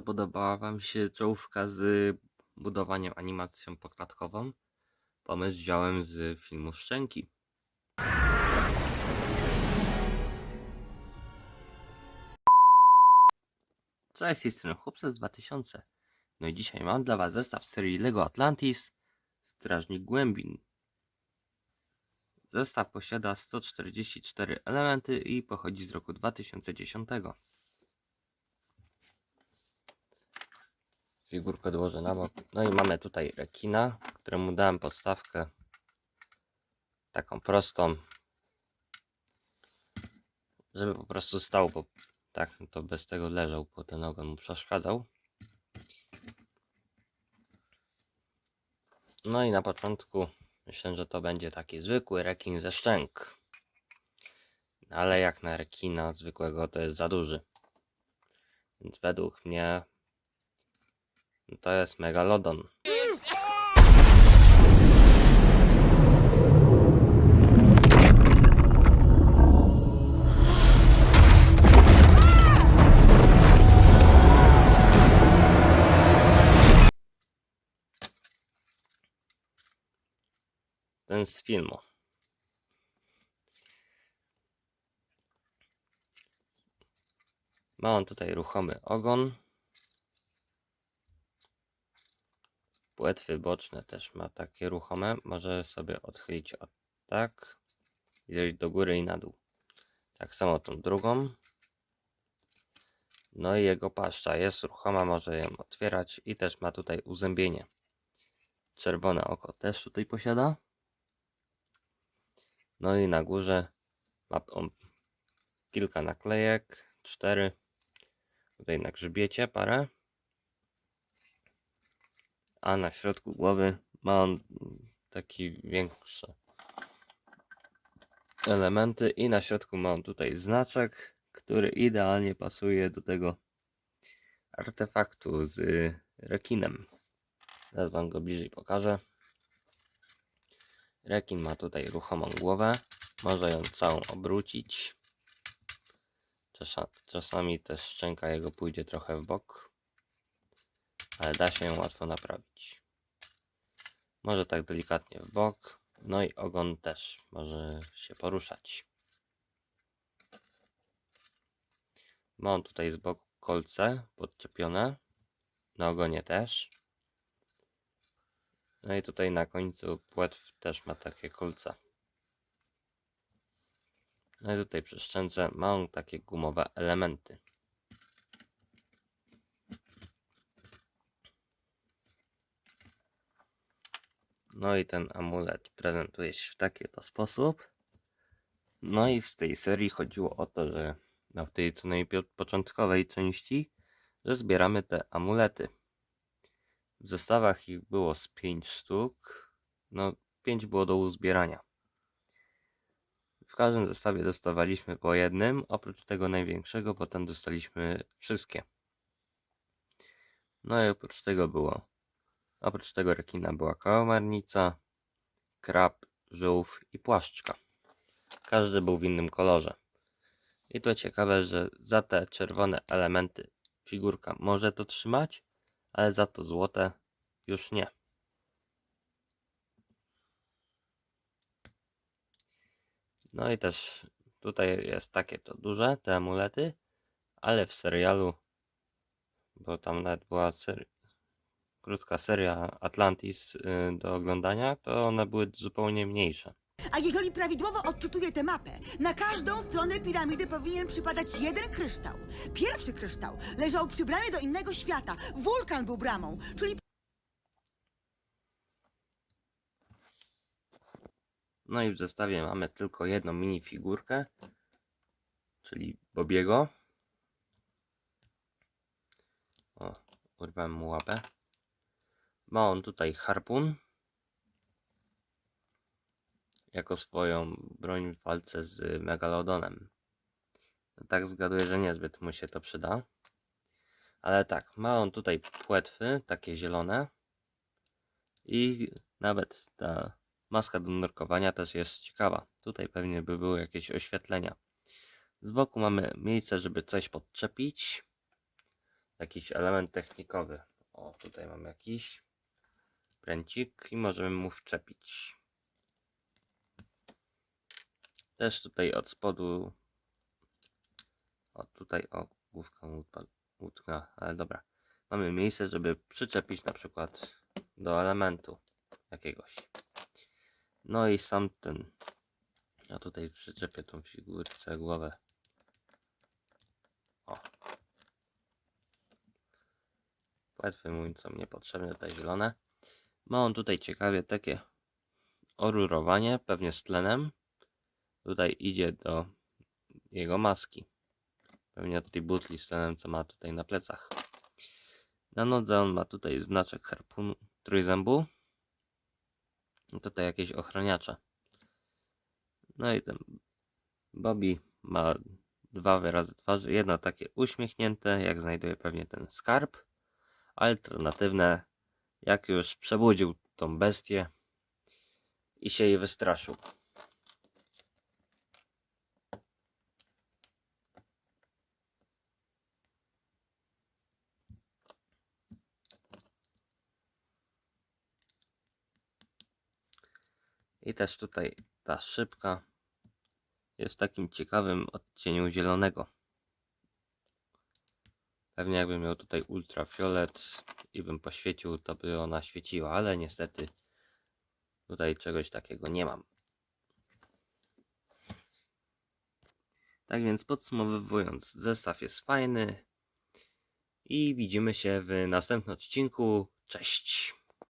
podobała Wam się czołówka z budowaniem animacją poklatkową? Pomysł wziąłem z filmu Szczęki. Cześć, tej strony z 2000. No i dzisiaj mam dla Was zestaw serii LEGO Atlantis Strażnik Głębin. Zestaw posiada 144 elementy i pochodzi z roku 2010. Figurkę odłożę na bok. No i mamy tutaj rekina, któremu dałem podstawkę taką prostą, żeby po prostu stał, bo tak no to bez tego leżał, bo ten ogon mu przeszkadzał. No i na początku myślę, że to będzie taki zwykły rekin ze szczęk. Ale jak na rekina zwykłego to jest za duży. Więc według mnie no to jest megalodon. Ten z filmu. Ma on tutaj ruchomy ogon. Płetwy boczne też ma takie ruchome. Może sobie odchylić od tak i zejść do góry i na dół. Tak samo tą drugą. No i jego paszcza jest ruchoma, może ją otwierać i też ma tutaj uzębienie. Czerwone oko też tutaj posiada. No i na górze ma on kilka naklejek, cztery. Tutaj na grzbiecie parę. A na środku głowy ma on taki większe elementy i na środku ma on tutaj znaczek, który idealnie pasuje do tego artefaktu z rekinem. Zaraz wam go bliżej pokażę. Rekin ma tutaj ruchomą głowę. Może ją całą obrócić. Czasa, czasami też szczęka jego pójdzie trochę w bok. Ale da się ją łatwo naprawić. Może tak delikatnie w bok. No i ogon też może się poruszać. Ma on tutaj z boku kolce podczepione. Na ogonie też. No i tutaj na końcu płetw też ma takie kolce. No i tutaj przy szczęce ma on takie gumowe elementy. No i ten amulet prezentuje się w taki oto sposób. No i w tej serii chodziło o to, że no w tej co początkowej części, że zbieramy te amulety. W zestawach ich było z 5 sztuk. No, 5 było do uzbierania. W każdym zestawie dostawaliśmy po jednym, oprócz tego największego, potem dostaliśmy wszystkie. No i oprócz tego było, oprócz tego rekina była kałamarnica, krab, żółw i płaszczka. Każdy był w innym kolorze. I to ciekawe, że za te czerwone elementy figurka może to trzymać, ale za to złote już nie. No i też tutaj jest takie to duże, te amulety, ale w serialu, bo tam nawet była krótka seria Atlantis y, do oglądania, to one były zupełnie mniejsze. A jeżeli prawidłowo odczytuję tę mapę, na każdą stronę piramidy powinien przypadać jeden kryształ. Pierwszy kryształ leżał przy bramie do innego świata. Wulkan był bramą, czyli No i w zestawie mamy tylko jedną minifigurkę, czyli Bobiego. O, urwałem mu łapę. Ma on tutaj harpun jako swoją broń w walce z Megalodonem. No tak zgaduję, że niezbyt mu się to przyda. Ale tak, ma on tutaj płetwy, takie zielone. I nawet ta maska do nurkowania też jest ciekawa. Tutaj pewnie by były jakieś oświetlenia. Z boku mamy miejsce, żeby coś podczepić. jakiś element technikowy. O, tutaj mam jakiś pręcik i możemy mu wczepić. Też tutaj od spodu. O, tutaj, o, główka mu utknęła, ale dobra. Mamy miejsce, żeby przyczepić na przykład do elementu jakiegoś. No i sam ten. Ja tutaj przyczepię tą figurce głowę. O. Płetwy mówiąc są niepotrzebne, te zielone. Ma on tutaj ciekawie takie orurowanie, pewnie z tlenem. Tutaj idzie do jego maski. Pewnie od tej butli z tlenem, co ma tutaj na plecach. Na nodze on ma tutaj znaczek harpunu trójzębu. I tutaj jakieś ochraniacze. No i ten Bobby ma dwa wyrazy twarzy. Jedno takie uśmiechnięte, jak znajduje pewnie ten skarb. Alternatywne, jak już przebudził tą bestię i się jej wystraszył. I też tutaj ta szybka jest w takim ciekawym odcieniu zielonego. Pewnie jakbym miał tutaj ultrafiolet i bym poświecił, to by ona świeciła, ale niestety tutaj czegoś takiego nie mam. Tak więc podsumowując, zestaw jest fajny i widzimy się w następnym odcinku. Cześć!